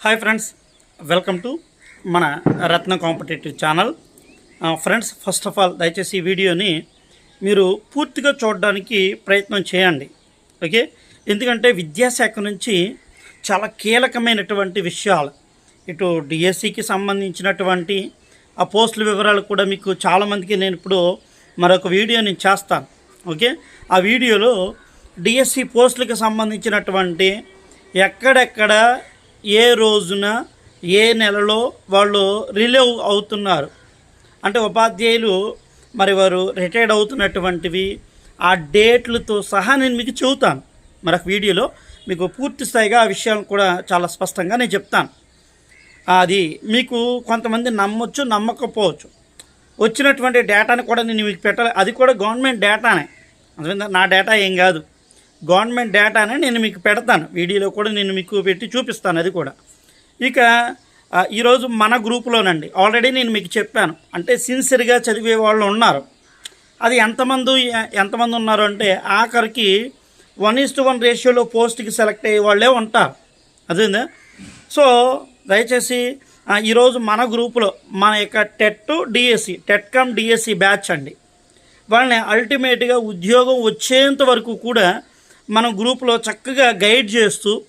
Hi friends welcome to మన Ratna competitive channel friends first of all దయచేసి ఈ వీడియోని మీరు పూర్తిగా చూడడానికి ప్రయత్నం చేయండి. ఓకే ఎందుకంటే విద్యాశాఖ నుంచి చాలా కీలకమైనటువంటి విషయాలు ఇటు డిఎస్సికి సంబంధించినటువంటి ఆ పోస్టుల వివరాలు కూడా మీకు చాలామందికి నేను ఇప్పుడు మరొక వీడియో నేను చేస్తాను. ఓకే ఆ వీడియోలో డిఎస్సి పోస్టులకు సంబంధించినటువంటి ఎక్కడెక్కడ ఏ రోజున ఏ నెలలో వాళ్ళు రిలీవ్ అవుతున్నారు. అంటే ఉపాధ్యాయులు మరి వారు రిటైర్డ్ అవుతున్నటువంటివి ఆ డేట్లతో సహా నేను మీకు చెబుతాను. మరొక వీడియోలో మీకు పూర్తి స్థాయిగా ఆ విషయాలను కూడా చాలా స్పష్టంగా నేను చెప్తాను. అది మీకు కొంతమంది నమ్మొచ్చు నమ్మకపోవచ్చు. వచ్చినటువంటి డేటాని కూడా నేను మీకు పెట్టాలి. అది కూడా గవర్నమెంట్ డేటానే. అందుకే నా డేటా ఏం కాదు. గవర్నమెంట్ డేటానే నేను మీకు పెడతాను. వీడియోలో కూడా నేను మీకు పెట్టి చూపిస్తాను అది కూడా. ఇక ఈరోజు మన గ్రూపులోనండి. ఆల్రెడీ నేను మీకు చెప్పాను. అంటే సిన్సియర్గా చదివే వాళ్ళు ఉన్నారు. అది ఎంతమంది ఎంతమంది ఉన్నారు అంటే ఆఖరికి వన్ ఈస్ టు వన్ రేషియోలో పోస్ట్కి సెలెక్ట్ అయ్యే వాళ్ళే ఉంటారు. అదేందా? సో దయచేసి ఈరోజు మన గ్రూపులో మన యొక్క TET DSC TET cum DSC batch అండి. వాళ్ళని అల్టిమేట్గా ఉద్యోగం వచ్చేంత వరకు కూడా మన గ్రూప్లో చక్కగా గైడ్ చేస్తూ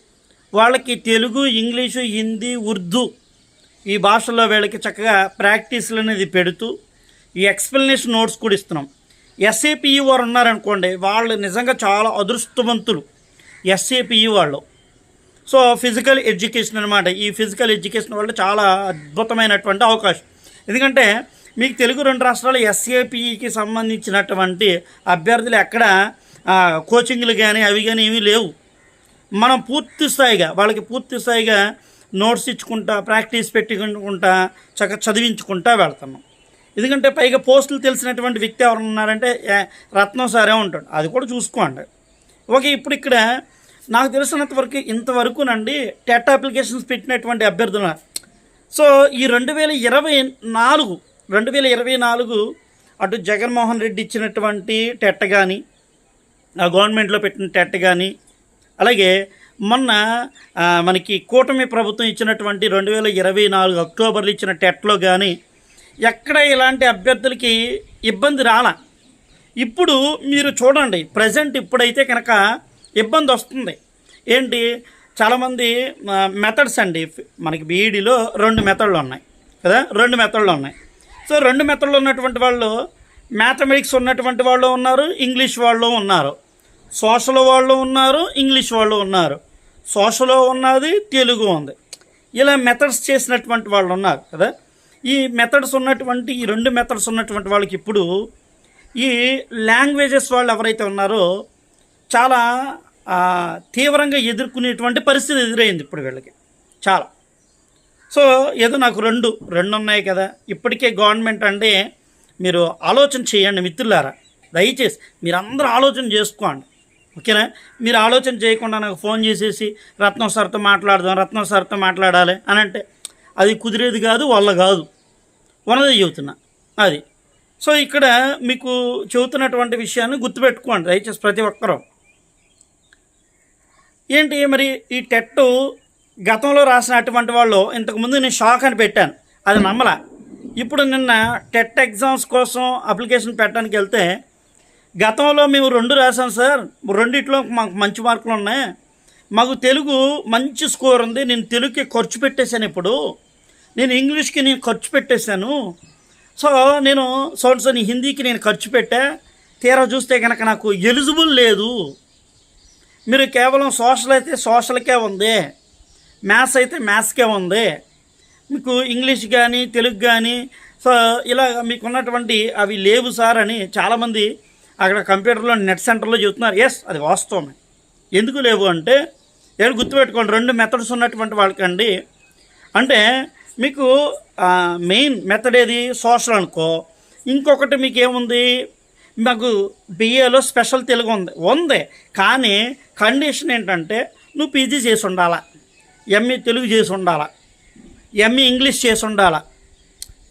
వాళ్ళకి తెలుగు ఇంగ్లీషు హిందీ ఉర్దూ ఈ భాషల్లో వీళ్ళకి చక్కగా ప్రాక్టీస్లు అనేది పెడుతూ ఈ ఎక్స్ప్లెనేషన్ నోట్స్ కూడా ఇస్తున్నాం. ఎస్ఏపిఈ వారు ఉన్నారనుకోండి వాళ్ళు నిజంగా చాలా అదృష్టవంతులు. ఎస్ఏపిఈ వాళ్ళు. సో ఫిజికల్ ఎడ్యుకేషన్ అనమాట ఈ ఫిజికల్ ఎడ్యుకేషన్ వల్ల చాలా అద్భుతమైనటువంటి అవకాశం. ఎందుకంటే మీకు తెలుగు రెండు రాష్ట్రాలు ఎస్ఏపిఈకి సంబంధించినటువంటి అభ్యర్థులు ఎక్కడ కోచింగ్లు కానీ అవి కానీ ఏమీ లేవు. మనం పూర్తి స్థాయిగా వాళ్ళకి పూర్తి స్థాయిగా నోట్స్ ఇచ్చుకుంటా ప్రాక్టీస్ పెట్టుకుంటా చక్కగా చదివించుకుంటా వెళ్తున్నాం. ఎందుకంటే పైగా పోస్టులు తెలిసినటువంటి వ్యక్తి ఎవరు ఉన్నారంటే రత్నం సారే ఉంటాడు. అది కూడా చూసుకోండి. ఓకే ఇప్పుడు ఇక్కడ నాకు తెలిసినంతవరకు ఇంతవరకు ఇంతవరకునండి టెట్ అప్లికేషన్స్ పెట్టినటువంటి అభ్యర్థులు. సో ఈ రెండు వేల ఇరవై నాలుగు రెండు వేల ఇరవై నాలుగు అటు జగన్మోహన్ రెడ్డి ఇచ్చినటువంటి టెట్ కానీ గవర్నమెంట్లో పెట్టిన టెట్ కానీ అలాగే మొన్న మనకి కూటమి ప్రభుత్వం ఇచ్చినటువంటి రెండు వేల ఇరవై నాలుగు అక్టోబర్లో ఇచ్చిన టెట్లో కానీ ఎక్కడ ఇలాంటి అభ్యర్థులకి ఇబ్బంది రాలా. ఇప్పుడు మీరు చూడండి ప్రజెంట్ ఇప్పుడైతే కనుక ఇబ్బంది వస్తుంది. ఏంటి? చాలామంది మెథడ్స్ అండి. మనకి బీఈడిలో రెండు మెథడ్లు ఉన్నాయి. కదా? రెండు మెథడ్లు ఉన్నాయి. సో రెండు మెథడ్లు ఉన్నటువంటి వాళ్ళు మ్యాథమెటిక్స్ ఉన్నటువంటి వాళ్ళు ఉన్నారు ఇంగ్లీష్ వాళ్ళు ఉన్నారు. సోషల్ వాళ్ళు ఉన్నారు ఇంగ్లీష్ వాళ్ళు ఉన్నారు. సోషలో ఉన్నది తెలుగు ఉంది. ఇలా మెథడ్స్ చేసినటువంటి వాళ్ళు ఉన్నారు కదా. ఈ మెథడ్స్ ఉన్నటువంటి ఈ రెండు మెథడ్స్ ఉన్నటువంటి వాళ్ళకి ఇప్పుడు ఈ లాంగ్వేజెస్ వాళ్ళు ఎవరైతే ఉన్నారో చాలా తీవ్రంగా ఎదుర్కొనేటువంటి పరిస్థితి ఎదురైంది ఇప్పుడు వీళ్ళకి. చాలా. సో ఏదో నాకు రెండు రెండు ఉన్నాయి కదా. ఇప్పటికే గవర్నమెంట్ అంటే మీరు ఆలోచన చేయండి మిత్రులారా. దయచేసి మీరందరూ ఆలోచన చేసుకోండి. ఓకేనా? మీరు ఆలోచన చేయకుండా నాకు ఫోన్ చేసేసి రత్నం సార్తో మాట్లాడదాం రత్నం సార్తో మాట్లాడాలి అని అంటే అది కుదిరేది కాదు వాళ్ళ కాదు. ఉన్నది చెబుతున్నా. అది. సో ఇక్కడ మీకు చెబుతున్నటువంటి విషయాన్ని గుర్తుపెట్టుకోండి దయచేసి ప్రతి ఒక్కరూ. ఏంటి మరి ఈ టెట్ గతంలో రాసినటువంటి వాళ్ళు ఇంతకుముందు నేను షాక్ అని పెట్టాను. అది నమ్మలా. ఇప్పుడు నిన్న టెట్ ఎగ్జామ్స్ కోసం అప్లికేషన్ పెట్టడానికి వెళ్తే గతంలో మేము రెండు రాసాం సార్. రెండిట్లో మాకు మంచి మార్కులు ఉన్నాయి. మాకు తెలుగు మంచి స్కోర్ ఉంది. నేను తెలుగుకి ఖర్చు పెట్టేశాను ఇప్పుడు. నేను ఇంగ్లీష్కి నేను ఖర్చు పెట్టేశాను. సో నేను సోన్సోని హిందీకి నేను ఖర్చు పెట్టా. తీరా చూస్తే కనుక నాకు ఎలిజిబుల్ లేదు. మీరు కేవలం సోషల్ అయితే సోషల్కే ఉంది. మ్యాథ్స్ అయితే మ్యాథ్స్కే ఉంది. మీకు ఇంగ్లీష్ కానీ తెలుగు కానీ సో ఇలా మీకు ఉన్నటువంటి అవి లేవు సార్ అని చాలామంది అక్కడ కంప్యూటర్లో నెట్ సెంటర్లో చెబుతున్నారు. ఎస్ అది వాస్తవమే. ఎందుకు లేవు అంటే ఏడు గుర్తుపెట్టుకోండి రెండు మెథడ్స్ ఉన్నటువంటి వాళ్ళకండి. అంటే మీకు మెయిన్ మెథడ్ ఏది? సోషల్ అనుకో. ఇంకొకటి మీకు ఏముంది మాకు బిఏలో స్పెషల్ తెలుగు ఉంది. ఉంది. కానీ కండిషన్ ఏంటంటే నువ్వు పీజీ చేసి ఉండాలా? ఎంఈ తెలుగు చేసి ఉండాలా? ఎంఈ ఇంగ్లీష్ చేసి ఉండాలా?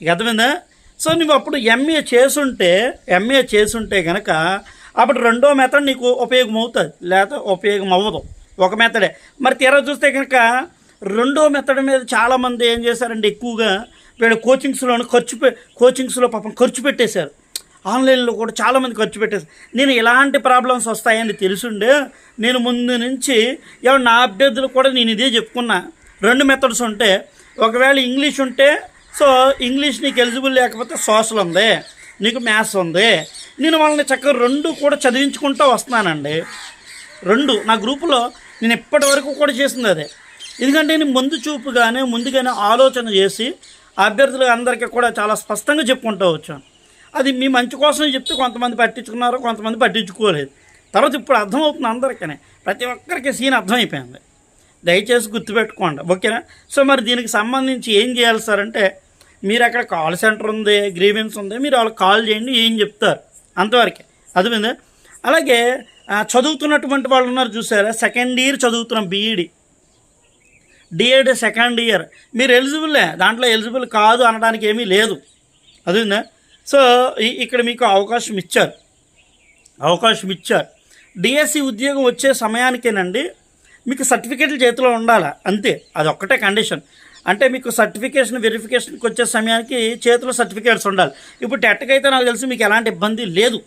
ఇక అర్థమైందా? సో నువ్వు అప్పుడు ఎంఏ చేసుంటే ఎంఏ చేసుంటే కనుక అప్పుడు రెండో మెథడ్ నీకు ఉపయోగం అవుతుంది. లేకపోతే ఉపయోగం అవ్వదు. ఒక మెథడే మరి తీరా చూస్తే కనుక రెండో మెథడ్ మీద చాలామంది ఏం చేశారంటే ఎక్కువగా వీళ్ళు కోచింగ్స్లోనే ఖర్చు పె కోచింగ్స్లో పాపం ఖర్చు పెట్టేశారు. ఆన్లైన్లో కూడా చాలామంది ఖర్చు పెట్టేశారు. నేను ఇలాంటి ప్రాబ్లమ్స్ వస్తాయని తెలుసుండే నేను ముందు నుంచి ఎవరు నా అభ్యర్థులు కూడా నేను ఇదే చెప్పుకున్నా. రెండు మెథడ్స్ ఉంటే ఒకవేళ ఇంగ్లీష్ ఉంటే సో ఇంగ్లీష్ నీకు ఎలిజిబుల్ లేకపోతే సోషల్ ఉంది నీకు మ్యాథ్స్ ఉంది. నేను వాళ్ళని చక్కగా రెండు కూడా చదివించుకుంటూ వస్తున్నానండి. రెండు. నా గ్రూపులో నేను ఇప్పటి వరకు కూడా చేసింది అదే. ఎందుకంటే నేను ముందు చూపుగానే ముందుగానే ఆలోచన చేసి అభ్యర్థులు అందరికీ కూడా చాలా స్పష్టంగా చెప్పుకుంటూ వచ్చాను. అది మీ మంచి కోసం చెప్తే కొంతమంది పట్టించుకున్నారు కొంతమంది పట్టించుకోలేదు. తర్వాత ఇప్పుడు అర్థమవుతుంది అందరికీ ప్రతి ఒక్కరికి సీన్ అర్థమైపోయింది. దయచేసి గుర్తుపెట్టుకోండి. ఓకేనా? సో మరి దీనికి సంబంధించి ఏం చేయాలి సార్ అంటే మీరు అక్కడ కాల్ సెంటర్ ఉంది గ్రీవెన్స్ ఉంది మీరు వాళ్ళకి కాల్ చేయండి ఏం చెప్తారు? అంతవరకే. అర్థమైందా? అలాగే చదువుతున్నటువంటి వాళ్ళు ఉన్నారు చూసారా? సెకండ్ ఇయర్ చదువుతున్నాం B Ed D Ed second year మీరు ఎలిజిబుల్లే దాంట్లో ఎలిజిబుల్ కాదు అనడానికి ఏమీ లేదు. అదిందా సో ఇక్కడ మీకు అవకాశం ఇచ్చారు. అవకాశం ఇచ్చారు. డిఎస్సి ఉద్యోగం వచ్చే సమయానికేనండి మీకు సర్టిఫికేట్లు చేతిలో ఉండాలి? అంతే. అది ఒక్కటే కండిషన్ అంటే మీకు సర్టిఫికేషన్ వెరిఫికేషన్కి వచ్చే సమయానికి చేతిలో సర్టిఫికేట్స్ ఉండాలి. ఇప్పుడు టెట్కి అయితే నాకు తెలిసి మీకు ఎలాంటి ఇబ్బంది లేదు.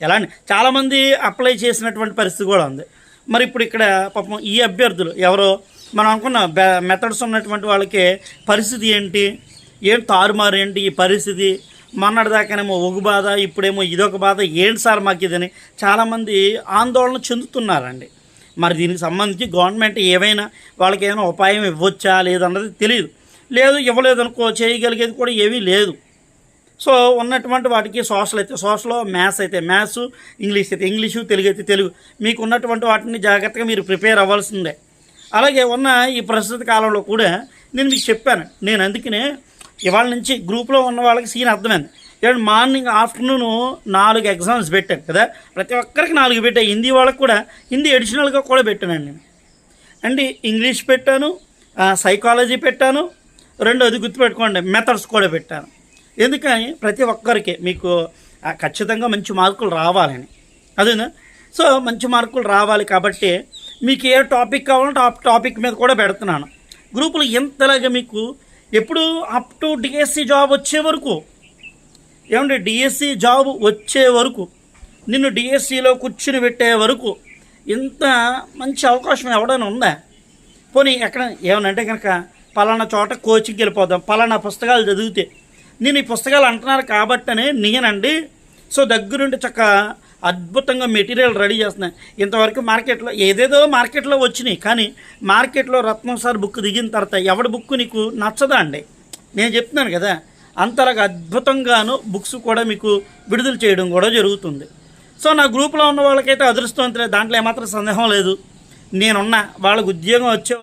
ఎలాంటి చాలామంది అప్లై చేసినటువంటి పరిస్థితి కూడా ఉంది. మరి ఇప్పుడు ఇక్కడ పాపం ఈ అభ్యర్థులు ఎవరో మనం అనుకున్న మెథడ్స్ ఉన్నటువంటి వాళ్ళకి పరిస్థితి ఏంటి? ఏం తారుమారు ఏంటి ఈ పరిస్థితి? మొన్నటిదాకానేమో ఒక బాధ ఇప్పుడేమో ఇదొక బాధ ఏంటి సార్ మాకు ఇదని చాలామంది ఆందోళన చెందుతున్నారండి. మరి దీనికి సంబంధించి గవర్నమెంట్ ఏవైనా వాళ్ళకి ఏమైనా ఉపాయం ఇవ్వచ్చా లేదన్నది తెలియదు లేదు ఇవ్వలేదు అనుకో చేయగలిగేది కూడా ఏమీ లేదు. సో ఉన్నటువంటి వాటికి సోషల్ అయితే సోషల్ మ్యాథ్స్ అయితే మ్యాథ్స్ ఇంగ్లీష్ అయితే ఇంగ్లీషు తెలుగు అయితే తెలుగు. మీకు ఉన్నటువంటి వాటిని జాగ్రత్తగా మీరు ప్రిపేర్ అవ్వాల్సిందే. అలాగే ఉన్న ఈ ప్రస్తుత కాలంలో కూడా నేను మీకు చెప్పాను. నేను అందుకనే ఇవాళ నుంచి గ్రూప్లో ఉన్న వాళ్ళకి సీన్ అర్థమైంది. ఏమంటే మార్నింగ్ ఆఫ్టర్నూన్ నాలుగు ఎగ్జామ్స్ పెట్టాను కదా. ప్రతి ఒక్కరికి నాలుగు పెట్టాను హిందీ వాళ్ళకి కూడా. హిందీ అడిషనల్గా కూడా పెట్టానండి నేను. అండ్ ఇంగ్లీష్ పెట్టాను సైకాలజీ పెట్టాను రెండోది గుర్తుపెట్టుకోండి మెథడ్స్ కూడా పెట్టాను. ఎందుకని? ప్రతి ఒక్కరికి మీకు ఖచ్చితంగా మంచి మార్కులు రావాలని. అదేనా? సో మంచి మార్కులు రావాలి కాబట్టి మీకు ఏ టాపిక్ కావాలంటే ఆ టాపిక్ మీద కూడా పెడుతున్నాను. గ్రూపులు ఎంతలాగా మీకు ఎప్పుడు అప్ టు డిఎస్సి జాబ్ వచ్చే వరకు ఏమంటే డిఎస్సి జాబ్ వచ్చే వరకు నిన్ను డిఎస్సిలో కూర్చుని పెట్టే వరకు ఇంత మంచి అవకాశం ఎవడైనా ఉందా? పోనీ ఎక్కడ ఏమనంటే కనుక పలానా చోట కోచింగ్కి వెళ్ళిపోదాం పలానా పుస్తకాలు చదివితే. నేను ఈ పుస్తకాలు అంటున్నారు కాబట్టనే నేనండి సో దగ్గరుండి చక్క అద్భుతంగా మెటీరియల్ రెడీ చేస్తున్నాయి ఇంతవరకు మార్కెట్లో ఏదేదో మార్కెట్లో వచ్చినాయి కానీ మార్కెట్లో రత్నం సార్ బుక్ దిగిన తర్వాత ఎవడి బుక్ నీకు నచ్చదా అండి? నేను చెప్తున్నాను కదా అంతలాగా అద్భుతంగాను బుక్స్ కూడా మీకు విడుదల చేయడం కూడా జరుగుతుంది. సో నా గ్రూప్లో ఉన్న వాళ్ళకైతే అదృష్టవంతులే. దాంట్లో ఏమాత్రం సందేహం లేదు. నేనున్న వాళ్ళకు ఉద్యోగం వచ్చే